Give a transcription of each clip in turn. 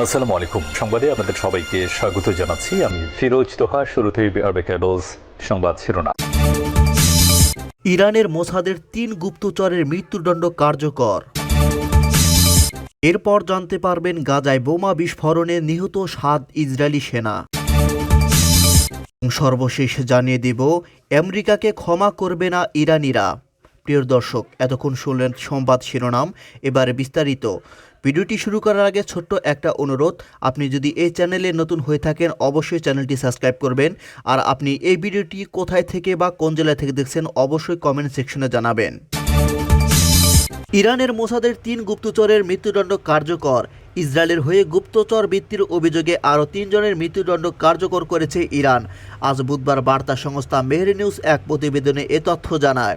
আসসালামু আলাইকুম। সংবাদে আপনাদের সবাইকে স্বাগত জানাচ্ছি। আমি ফিরোজ তোহা শুরুতেই আরবে ক্যাডোজ সংবাদ শিরোনাম। ইরানের মোসাদের তিন গুপ্তচরের মৃত্যুদণ্ড কার্যকর। এরপর জানতে পারবেন গাজায় বোমা বিস্ফোরণে নিহত সাত ইসরায়েলি সেনা। সর্বশেষ জানিয়ে দেব, আমেরিকাকে ক্ষমা করবে না ইরানিরা। প্রিয় দর্শক, এতক্ষণ শুনলেন সংবাদ শিরোনাম। এবার বিস্তারিত। ভিডিওটি শুরু করার আগে ছোট্ট একটা অনুরোধ, আপনি যদি এই চ্যানেলে নতুন হয়ে থাকেন, অবশ্যই চ্যানেলটি সাবস্ক্রাইব করবেন। আর আপনি এই ভিডিওটি কোথায় থেকে বা কোন জেলা থেকে দেখছেন, অবশ্যই কমেন্ট সেকশনে জানাবেন। ইরানের মোসাদের তিন গুপ্তচরের মৃত্যুদণ্ড কার্যকর। ইসরায়েলের হয়ে গুপ্তচর বৃত্তির অভিযোগে আরও তিনজনের মৃত্যুদণ্ড কার্যকর করেছে ইরান। আজ বুধবার বার্তা সংস্থা মেহরি নিউজ এক প্রতিবেদনে এ তথ্য জানায়।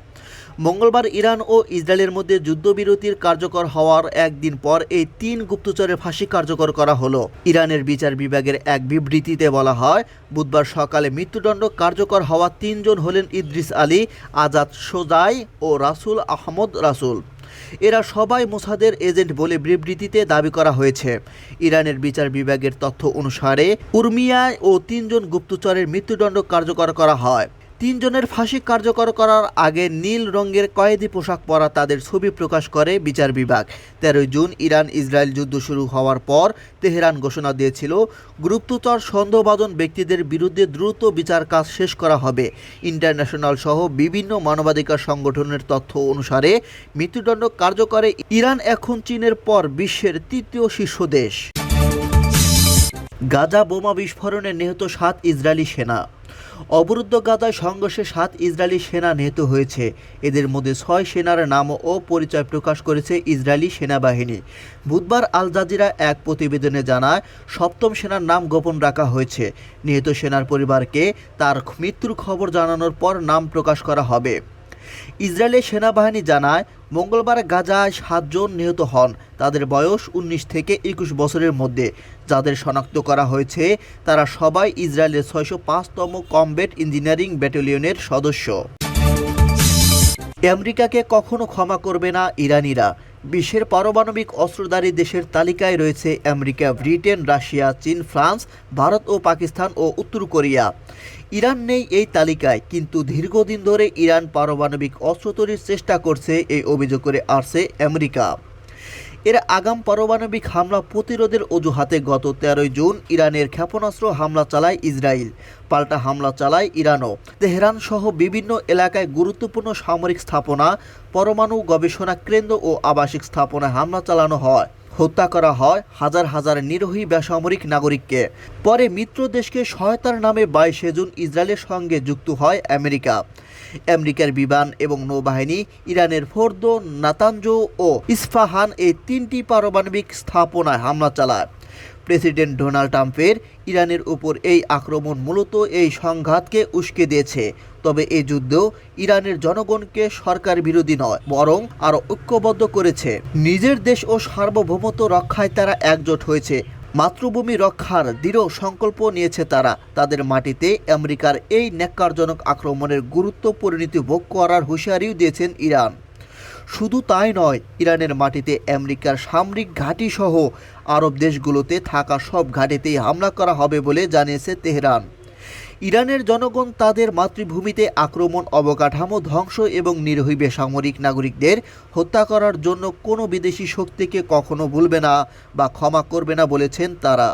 মঙ্গলবার ইরান ও ইসরায়েলের মধ্যে যুদ্ধবিরতির কার্যকর হওয়ার একদিন পর এই তিন গুপ্তচরের ফাঁসি কার্যকর করা হলো। ইরানের বিচার বিভাগের এক বিবৃতিতে বলা হয়, বুধবার সকালে মৃত্যুদণ্ড কার্যকর হওয়া তিনজন হলেন ইদ্রিস আলী, আজাদ সোজাই ও রাসুল আহমদ রাসুল। এরা সবাই মোসাদের এজেন্ট বলে বিবৃতিতে দাবি করা হয়েছে। ইরানের বিচার বিভাগের তথ্য অনুসারে, উর্মিয়ায় ও তিনজন গুপ্তচরের মৃত্যুদণ্ড কার্যকর করা হয়। তিনজনের ফাঁসি কার্যকর করার আগে নীল রঙের কয়েদি পোশাক পরা তাদের ছবি প্রকাশ করে বিচার বিভাগ। তেরোই জুন ইরান ইসরায়েল যুদ্ধ শুরু হওয়ার পর তেহরান ঘোষণা দিয়েছিল গুরুত্বচর সন্দেহভাজন ব্যক্তিদের বিরুদ্ধে দ্রুত বিচার কাজ শেষ করা হবে। ইন্টারন্যাশনাল সহ বিভিন্ন মানবাধিকার সংগঠনের তথ্য অনুসারে, মৃত্যুদণ্ড কার্যকরে ইরান এখন চীনের পর বিশ্বের তৃতীয় শীর্ষ দেশ। গাজা বোমা বিস্ফোরণে নিহত সাত ইসরায়েলি সেনা। অবরুদ্ধ গাজায় সংঘর্ষে সাত ইসরায়েলি সেনা নিহত হয়েছে। এদের মধ্যে ছয় সেনার নাম ও পরিচয় প্রকাশ করেছে ইসরায়েলি সেনাবাহিনী। বুধবার আল জাজিরা এক প্রতিবেদনে জানায়, সপ্তম সেনার নাম গোপন রাখা হয়েছে। নিহত সেনার পরিবারকে তার মৃত্যুর খবর জানানোর পর নাম প্রকাশ করা হবে। ইসরায়েলের সেনাবাহিনী জানায় মঙ্গলবার গাজায় সাতজন নিহত হন। তাদের বয়স উনিশ থেকে একুশ বছরের মধ্যে। যাদের শনাক্ত করা হয়েছে, তারা সবাই ইসরায়েলের ছয়শো পাঁচতম কমব্যাট ইঞ্জিনিয়ারিং ব্যাটালিয়নের সদস্য। আমেরিকাকে কখনো ক্ষমা করবে না ইরানিরা। বিশ্বের পারমাণবিক অস্ত্রধারী দেশের তালিকায় রয়েছে আমেরিকা, ব্রিটেন, রাশিয়া, চীন, ফ্রান্স, ভারত ও পাকিস্তান ও উত্তর কোরিয়া। ইরান নেই এই তালিকায়, কিন্তু দীর্ঘদিন ধরে ইরান পারমাণবিক অস্ত্র তৈরির চেষ্টা করছে এই অভিযোগ করে আসছে আমেরিকা। এর আগাম পারমাণবিক হামলা প্রতিরোধের অজুহাতে গত তেরোই জুন ইরানের ক্ষেপণাস্ত্র হামলা চালায় ইসরায়েল। পাল্টা হামলা চালায় ইরানও। তেহরান সহ বিভিন্ন এলাকায় গুরুত্বপূর্ণ সামরিক স্থাপনা, পরমাণু গবেষণা কেন্দ্র ও আবাসিক স্থাপনায় হামলা চালানো হয়। হত্যা করা হয় হাজার হাজার নিরোহী বেসামরিক নাগরিককে। পরে মিত্র দেশকে সহায়তার নামে বাইশে জুন ইসরায়েলের সঙ্গে যুক্ত হয় আমেরিকা। আমেরিকার বিমান এবং নৌবাহিনী, ইরানের ফোর্দো নাতানজো ও ইস্ফাহান এই তিনটি পারমাণবিক স্থাপনায় হামলা চালায়। প্রেসিডেন্ট ডোনাল্ড ট্রাম্পের ইরানের উপর এই আক্রমণ মূলত এই সংঘাতকে উস্কে দিয়েছে। তবে এই যুদ্ধ ইরানের জনগণকে সরকার বিরোধী নয়, বরং আরও ঐক্যবদ্ধ করেছে। নিজের দেশ ও সার্বভৌমত্ব রক্ষায় তারা একজোট হয়েছে মাতৃভূমি রক্ষার দৃঢ় সংকল্প নিয়েছে তারা। তাদের মাটিতে আমেরিকার এই ন্যাক্কারজনক আক্রমণের গুরুত্ব পরিণতি ভোগ করার হুঁশিয়ারিও দিয়েছেন ইরান। শুধু তাই নয়, ইরানের মাটিতে আমেরিকার সামরিক ঘাঁটিসহ আরব দেশগুলোতে থাকা সব ঘাঁটিতেই হামলা করা হবে বলে জানিয়েছে তেহরান। ইরানের জনগণ তাদের মাতৃভূমিতে আক্রমণ, অবকাঠামো ধ্বংস এবং নিরহী বেসামরিক নাগরিকদের হত্যা করার জন্য কোনো বিদেশি শক্তিকে কখনো ভুলবে না বা ক্ষমা করবে না বলেছেন তারা।